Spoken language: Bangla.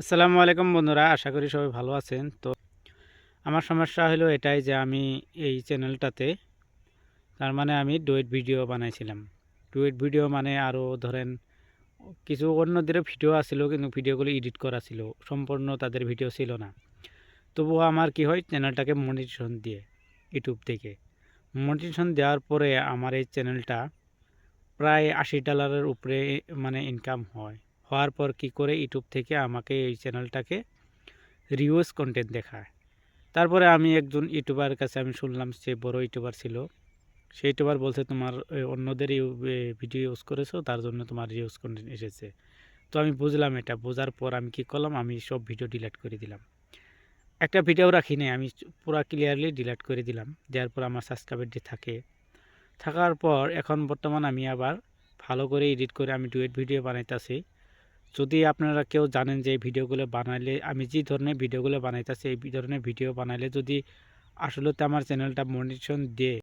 আসসালামু আলাইকুম বন্ধুরা, আশা করি সবাই ভালো আছেন। তো আমার সমস্যা হলো এটাই যে আমি এই চ্যানেলটাতে, তার মানে আমি ডুয়েট ভিডিও বানাইছিলাম। ডুয়েট ভিডিও মানে আরও ধরেন, কিছু অন্যদের ভিডিও আসছিল কিন্তু ভিডিওগুলো এডিট করা ছিল, সম্পূর্ণ তাদের ভিডিও ছিল না। তবুও আমার কি হয়, চ্যানেলটাকে মনিটেশন দিয়ে, ইউটিউব থেকে। মনিটেশন দেওয়ার পরে আমার এই চ্যানেলটা প্রায় আশি ডলারের উপরে মানে ইনকাম হয়। হওয়ার পর কি করে ইউটিউব থেকে আমাকে এই চ্যানেলটাকে রিউজ কন্টেন্ট দেখায়। তারপরে আমি একজন ইউটিউবার কাছে আমি শুনলাম সে বড় ইউটিউবার ছিল। সেই ইউটিউবার বলছে, তোমার অন্যদের ভিডিও ইউজ করেছ, তার জন্য তোমার রিউজ কন্টেন্ট এসেছে। তো আমি বুঝলাম এটা। বোঝার পর আমি কি করলাম, আমি সব ভিডিও ডিলিট করে দিলাম। একটা ভিডিও রাখি নাই, আমি পুরো ক্লিয়ারলি ডিলিট করে দিলাম। দেওয়ার পর আমার সাবস্ক্রাইবারটি থাকে, থাকার পর এখন বর্তমান আমি আবার ভালো করে এডিট করে আমি ডুয়েট ভিডিও বানাইতেছি। যদি আপনারা কেউ জানেন যে এই ভিডিওগুলো বানাইলে, আমি যে ধরনের ভিডিওগুলো বানাইতেছি, এই ধরনের ভিডিও বানাইলে যদি আসলে তো আমার চ্যানেলটা মনিটেশন দিয়ে